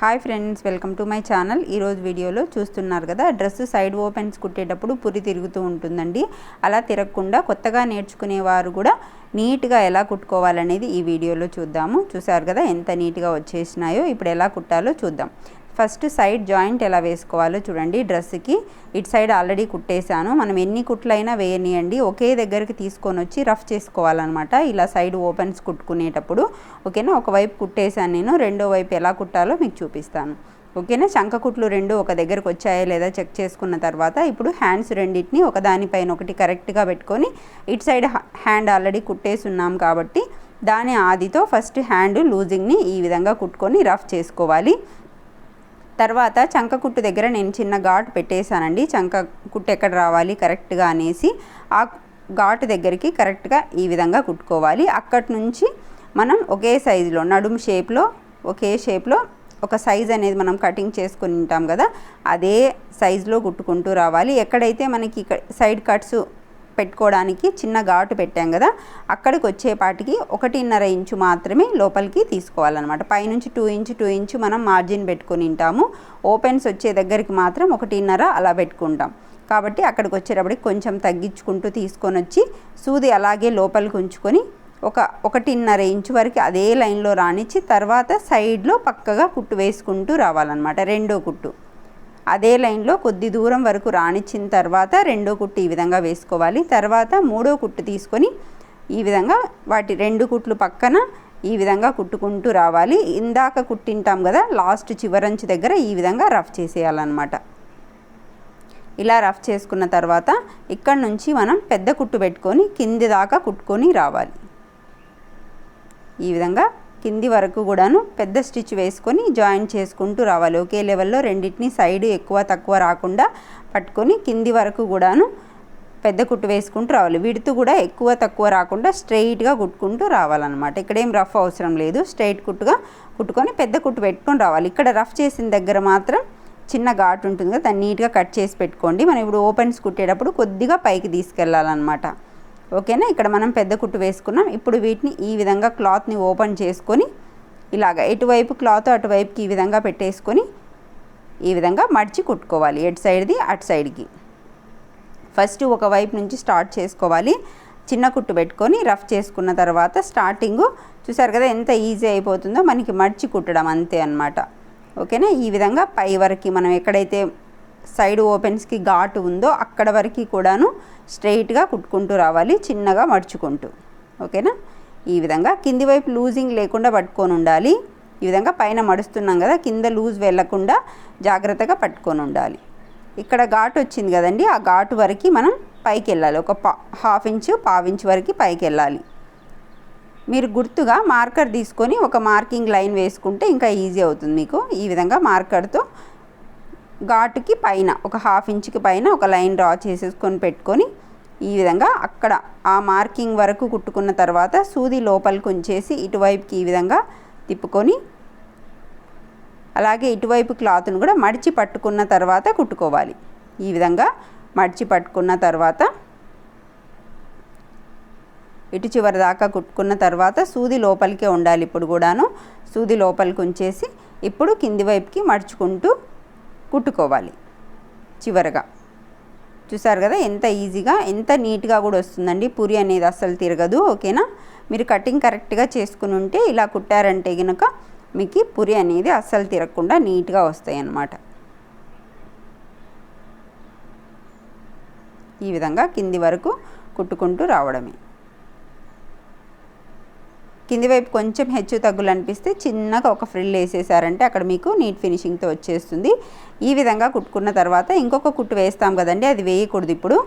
Hi friends welcome to my channel ఈరోజు వీడియోలో చూస్తున్నారు కదా డ్రెస్ సైడ్ ఓపెన్స్ కుట్టేటప్పుడు పురి తిరుగుతూ ఉంటుందండి. అలా తిరగకుండా కొత్తగా నేర్చుకునేవారు కూడా నీట్గా ఎలా కుట్టుకోవాలనేది ఈ వీడియోలో చూద్దాము. చూసారు కదా ఎంత నీట్గా వచ్చేసినాయో ఇప్పుడు ఎలా కుట్టాలో చూద్దాం. ఫస్ట్ సైడ్ జాయింట్ ఎలా వేసుకోవాలో చూడండి డ్రెస్కి ఇటు సైడ్ ఆల్రెడీ కుట్టేశాను. మనం ఎన్ని కుట్లైనా వేయనియండి. ఒకే దగ్గరికి తీసుకొని వచ్చి రఫ్ చేసుకోవాలన్నమాట. ఇలా సైడ్ ఓపెన్స్ కుట్టుకునేటప్పుడు. ఓకేనా? ఒకవైపు కుట్టేశాను నేను. రెండో వైపు ఎలా కుట్టాలో మీకు చూపిస్తాను. ఓకేనా? శంఖకుట్లు కుట్లు రెండు ఒక దగ్గరకు వచ్చాయా లేదా చెక్ చేసుకున్న తర్వాత ఇప్పుడు హ్యాండ్స్ రెండింటిని ఒకదానిపైన ఒకటి కరెక్ట్గా పెట్టుకొని ఇటు సైడ్ హ్యాండ్ ఆల్రెడీ కుట్టేసి ఉన్నాం కాబట్టి దాని ఆదితో ఫస్ట్ హ్యాండ్ లూజింగ్ని ఈ విధంగా కుట్టుకొని రఫ్ చేసుకోవాలి. తర్వాత చంక కుట్టు దగ్గర నేను చిన్న ఘాటు పెట్టేశానండి. చంక కుట్టు ఎక్కడ రావాలి కరెక్ట్గా అనేసి ఆ ఘాటు దగ్గరికి కరెక్ట్గా ఈ విధంగా కుట్టుకోవాలి. అక్కడి నుంచి మనం ఒకే సైజులో నడుము షేప్లో ఒకే షేప్లో ఒక సైజ్ అనేది మనం కటింగ్ చేసుకుని ఉంటాం కదా అదే సైజులో కుట్టుకుంటూ రావాలి. ఎక్కడైతే మనకి సైడ్ కట్స్ పెట్టుకోవడానికి చిన్న ఘాటు పెట్టాం కదా అక్కడికి వచ్చేపాటికి ఒకటిన్నర ఇంచు మాత్రమే లోపలికి తీసుకోవాలన్నమాట. పైనుంచి టూ ఇంచు టూ ఇంచు మనం మార్జిన్ పెట్టుకుని ఉంటాము. ఓపెన్స్ వచ్చే దగ్గరికి మాత్రం ఒకటిన్నర అలా పెట్టుకుంటాం. కాబట్టి అక్కడికి వచ్చేటప్పటికి కొంచెం తగ్గించుకుంటూ తీసుకొని వచ్చి సూది అలాగే లోపలికి ఉంచుకొని ఒక ఒకటిన్నర ఇంచు వరకు అదే లైన్లో రానిచ్చి తర్వాత సైడ్లో పక్కగా కుట్టు వేసుకుంటూ రావాలన్నమాట. రెండో కుట్టు. అదే లైన్లో కొద్ది దూరం వరకు రానిచ్చిన తర్వాత రెండో కుట్టు ఈ విధంగా వేసుకోవాలి. తర్వాత మూడో కుట్టు తీసుకొని ఈ విధంగా వాటి రెండు కుట్లు పక్కన ఈ విధంగా కుట్టుకుంటూ రావాలి. ఇందాక కుట్టింటాం కదా లాస్ట్ చివరంచు దగ్గర ఈ విధంగా రఫ్ చేసేయాలన్నమాట. ఇలా రఫ్ చేసుకున్న తర్వాత ఇక్కడ నుంచి మనం పెద్ద కుట్టు పెట్టుకొని కింది దాకా కుట్టుకొని రావాలి. ఈ విధంగా కింది వరకు కూడాను పెద్ద స్టిచ్ వేసుకొని జాయిన్ చేసుకుంటూ రావాలి. ఒకే లెవెల్లో రెండింటిని సైడ్ ఎక్కువ తక్కువ రాకుండా పట్టుకొని కింది వరకు కూడాను పెద్ద కుట్టు వేసుకుంటూ రావాలి. విడుతు కూడా ఎక్కువ తక్కువ రాకుండా స్ట్రైట్గా కుట్టుకుంటూ రావాలన్నమాట. ఇక్కడ ఏం రఫ్ అవసరం లేదు. స్ట్రైట్ కుట్టుగా కుట్టుకొని పెద్ద కుట్టు పెట్టుకొని రావాలి. ఇక్కడ రఫ్ చేసిన దగ్గర మాత్రం చిన్న ఘాటు ఉంటుంది కదా దాన్ని నీట్గా కట్ చేసి పెట్టుకోండి. మనం ఇప్పుడు ఓపెన్స్ కుట్టేటప్పుడు కొద్దిగా పైకి తీసుకెళ్ళాలన్నమాట. ఓకేనా? ఇక్కడ మనం పెద్ద కుట్టు వేసుకున్నాం. ఇప్పుడు వీటిని ఈ విధంగా క్లాత్ని ఓపెన్ చేసుకొని ఇలాగ ఎటువైపు క్లాత్ అటువైపుకి ఈ విధంగా పెట్టేసుకొని ఈ విధంగా మడిచి కుట్టుకోవాలి. ఎటు సైడ్ది అటు సైడ్కి. ఫస్ట్ ఒక వైపు నుంచి స్టార్ట్ చేసుకోవాలి. చిన్న కుట్టు పెట్టుకొని రఫ్ చేసుకున్న తర్వాత స్టార్టింగు చూసారు కదా ఎంత ఈజీ అయిపోతుందో మనకి మడిచి కుట్టడం అంతే అనమాట ఓకేనా? ఈ విధంగా పై వరకు మనం ఎక్కడైతే సైడ్ ఓపెన్స్కి ఘాటు ఉందో అక్కడ వరకు కూడాను స్ట్రైట్గా కుట్టుకుంటూ రావాలి చిన్నగా మడుచుకుంటూ. ఓకేనా? ఈ విధంగా కింది వైపు లూజింగ్ లేకుండా పట్టుకొని ఉండాలి. ఈ విధంగా పైన మడుస్తున్నాం కదా కింద లూజ్ వెళ్ళకుండా జాగ్రత్తగా పట్టుకొని ఉండాలి. ఇక్కడ ఘాటు వచ్చింది కదండి ఆ ఘాటు వరకు మనం పైకి వెళ్ళాలి. ఒక పా హాఫ్ ఇంచు పావించు వరకు పైకి వెళ్ళాలి. మీరు గుర్తుగా మార్కర్ తీసుకొని ఒక మార్కింగ్ లైన్ వేసుకుంటే ఇంకా ఈజీ అవుతుంది మీకు. ఈ విధంగా మార్కర్తో ఘాటుకి పైన ఒక హాఫ్ ఇంచ్కి పైన ఒక లైన్ డ్రా చేసేసుకొని పెట్టుకొని ఈ విధంగా అక్కడ ఆ మార్కింగ్ వరకు కుట్టుకున్న తర్వాత సూది లోపలికి ఉంచేసి ఇటువైపుకి ఈ విధంగా తిప్పుకొని అలాగే ఇటువైపు క్లాత్ను కూడా మడిచి పట్టుకున్న తర్వాత కుట్టుకోవాలి. ఈ విధంగా మడిచి పట్టుకున్న తర్వాత ఇటు చివరి దాకా కుట్టుకున్న తర్వాత సూది లోపలికే ఉండాలి ఇప్పుడు కూడాను. సూది లోపలికి ఉంచేసి ఇప్పుడు కింది వైపుకి మడుచుకుంటూ కుట్టుకోవాలి చివరగా. చూసారు కదా ఎంత ఈజీగా ఎంత నీట్గా కూడా వస్తుందండి. పూరి అనేది అస్సలు తిరగదు ఓకేనా? మీరు కటింగ్ కరెక్ట్గా చేసుకుని ఉంటే ఇలా కుట్టారంటే కనుక మీకు పురి అనేది అస్సలు తిరగకుండా నీట్గా వస్తాయి అన్నమాట ఈ విధంగా కింది వరకు కుట్టుకుంటూ రావడమే. కింది వైపు కొంచెం హెచ్చు తగ్గులు అనిపిస్తే చిన్నగా ఒక ఫ్రిల్ వేసేసారంటే అక్కడ మీకు నీట్ ఫినిషింగ్తో వచ్చేస్తుంది. ఈ విధంగా కుట్టుకున్న తర్వాత ఇంకొక కుట్టు వేస్తాం కదండి అది వేయకూడదు ఇప్పుడు.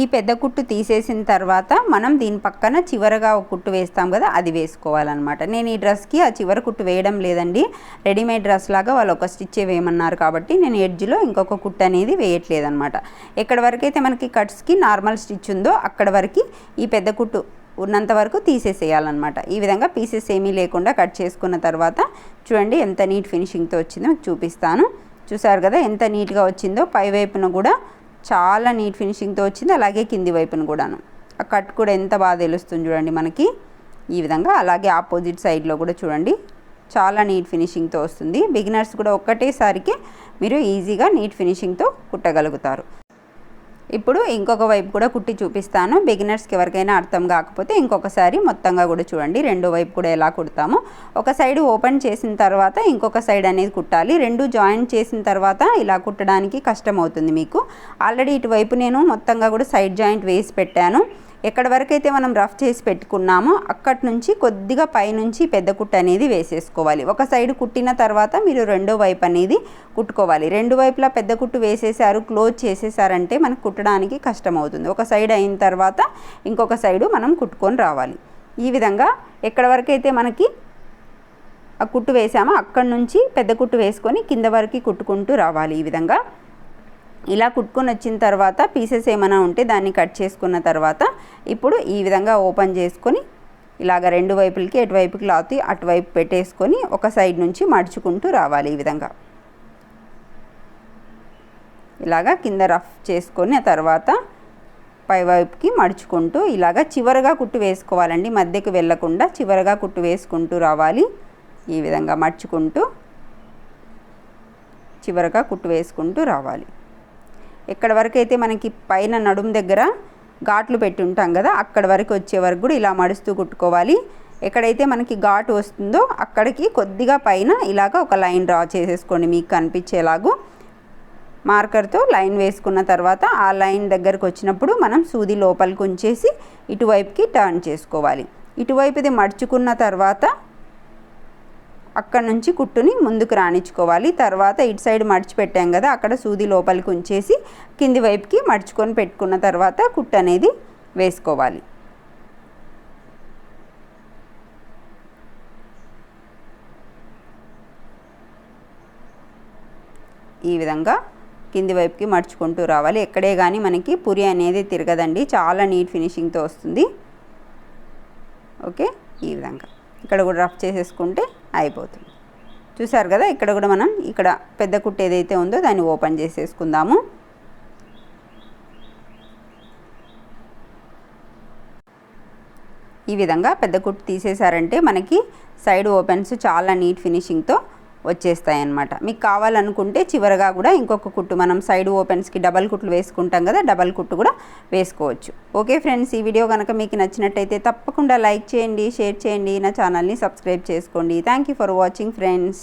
ఈ పెద్ద కుట్టు తీసేసిన తర్వాత మనం దీని పక్కన చివరగా ఒక కుట్టు వేస్తాం కదా అది వేసుకోవాలన్నమాట. నేను ఈ డ్రెస్కి ఆ చివరి కుట్టు వేయడం లేదండి. రెడీమేడ్ డ్రెస్ లాగా వాళ్ళు ఒక స్టిచ్చే వేయమన్నారు కాబట్టి నేను ఎడ్జ్లో ఇంకొక కుట్టు అనేది వేయట్లేదన్నమాట. ఎక్కడ వరకు అయితే మనకి కట్స్కి నార్మల్ స్టిచ్ ఉందో అక్కడ వరకు ఈ పెద్ద కుట్టు ఉన్నంత వరకు తీసేసేయాలన్నమాట. ఈ విధంగా పీసెస్ ఏమీ లేకుండా కట్ చేసుకున్న తర్వాత చూడండి ఎంత నీట్ ఫినిషింగ్తో వచ్చిందో చూపిస్తాను. చూసారు కదా ఎంత నీట్గా వచ్చిందో పై వైపున కూడా చాలా నీట్ ఫినిషింగ్తో వచ్చింది అలాగే కింది వైపున కూడాను. ఆ కట్ కూడా ఎంత బాగా తెలుస్తుంది చూడండి మనకి. ఈ విధంగా అలాగే ఆపోజిట్ సైడ్లో కూడా చూడండి చాలా నీట్ ఫినిషింగ్తో వస్తుంది. బిగినర్స్ కూడా ఒక్కటేసారికి మీరు ఈజీగా నీట్ ఫినిషింగ్తో కుట్టగలుగుతారు. ఇప్పుడు ఇంకొక వైపు కూడా కుట్టి చూపిస్తాను. బిగినర్స్కి ఎవరికైనా అర్థం కాకపోతే ఇంకొకసారి మొత్తంగా కూడా చూడండి. రెండో వైపు కూడా ఎలా కుడతామో. ఒక సైడ్ ఓపెన్ చేసిన తర్వాత ఇంకొక సైడ్ అనేది కుట్టాలి. రెండు జాయింట్ చేసిన తర్వాత ఇలా కుట్టడానికి కష్టం అవుతుంది మీకు. ఆల్రెడీ ఇటువైపు నేను మొత్తంగా కూడా సైడ్ జాయింట్ వేసి పెట్టాను. ఎక్కడి వరకు అయితే మనం రఫ్ చేసి పెట్టుకున్నామో అక్కడి నుంచి కొద్దిగా పైనుంచి పెద్ద కుట్టు అనేది వేసేసుకోవాలి. ఒక సైడ్ కుట్టిన తర్వాత మీరు రెండో వైపు అనేది కుట్టుకోవాలి. రెండు వైపులా పెద్ద కుట్టు వేసేసారు క్లోజ్ చేసేసారంటే మనకు కుట్టడానికి కష్టం అవుతుంది ఒక సైడ్ అయిన తర్వాత ఇంకొక సైడు మనం కుట్టుకొని రావాలి. ఈ విధంగా ఎక్కడి వరకు అయితే మనకి ఆ కుట్టు వేసామో అక్కడి నుంచి పెద్ద కుట్టు వేసుకొని కింద వరకు కుట్టుకుంటూ రావాలి ఈ విధంగా. ఇలా కుట్టుకొని వచ్చిన తర్వాత పీసెస్ ఏమైనా ఉంటే దాన్ని కట్ చేసుకున్న తర్వాత ఇప్పుడు ఈ విధంగా ఓపెన్ చేసుకొని ఇలాగ రెండు వైపులకి ఎటువైపు క్లాత్ అటువైపు పెట్టేసుకొని ఒక సైడ్ నుంచి మడుచుకుంటూ రావాలి ఈ విధంగా. ఇలాగా కింద రఫ్ చేసుకొని ఆ తర్వాత పైవైపుకి మడుచుకుంటూ ఇలాగ చివరగా కుట్టు వేసుకోవాలండి. మధ్యకి వెళ్ళకుండా చివరగా కుట్టు వేసుకుంటూ రావాలి. ఈ విధంగా మడుచుకుంటూ చివరగా కుట్టు వేసుకుంటూ రావాలి. ఎక్కడ వరకు అయితే మనకి పైన నడుము దగ్గర ఘాట్లు పెట్టి ఉంటాం కదా అక్కడ వరకు వచ్చే వరకు కూడా ఇలా మడుస్తూ కుట్టుకోవాలి. ఎక్కడైతే మనకి ఘాటు వస్తుందో అక్కడికి కొద్దిగా పైన ఇలాగ ఒక లైన్ డ్రా చేసేసుకోండి మీకు కనిపించేలాగూ. మార్కర్తో లైన్ వేసుకున్న తర్వాత ఆ లైన్ దగ్గరకు వచ్చినప్పుడు మనం సూది లోపలికి ఉంచేసి ఇటువైపుకి టర్న్ చేసుకోవాలి. ఇటువైపుది మడుచుకున్న తర్వాత అక్కడ నుంచి కుట్టుని ముందుకు రాణించుకోవాలి. తర్వాత ఇటు సైడ్ మడిచిపెట్టాం కదా అక్కడ సూది లోపలికి ఉంచేసి కింది వైపుకి మడుచుకొని పెట్టుకున్న తర్వాత కుట్టు అనేది వేసుకోవాలి. ఈ విధంగా కింది వైపుకి మడుచుకుంటూ రావాలి. ఎక్కడే కానీ మనకి పురి అనేది తిరగదండి. చాలా నీట్ ఫినిషింగ్తో వస్తుంది. ఓకే? ఈ విధంగా. ఇక్కడ కూడా రఫ్ చేసేసుకుంటే అయిపోతుంది. చూసారు కదా ఇక్కడ కూడా మనం ఇక్కడ పెద్ద కుట్టు ఏదైతే ఉందో దాన్ని ఓపెన్ చేసేసుకుందాము. ఈ విధంగా పెద్ద కుట్టు తీసేసారంటే మనకి సైడ్ ఓపెన్స్ చాలా నీట్ ఫినిషింగ్తో వచ్చేస్తాయి అన్నమాట మీకు కావాలనుకుంటే చివరగా కూడా ఇంకొక కుట్టు మనం సైడ్ ఓపెన్స్కి డబల్ కుట్లు వేసుకుంటాం కదా డబల్ కుట్టు కూడా వేసుకోవచ్చు. ఓకే ఫ్రెండ్స్ ఈ వీడియో కనుక మీకు నచ్చినట్టయితే తప్పకుండా లైక్ చేయండి షేర్ చేయండి నా ఛానల్ని సబ్స్క్రైబ్ చేసుకోండి. Thank you for watching friends.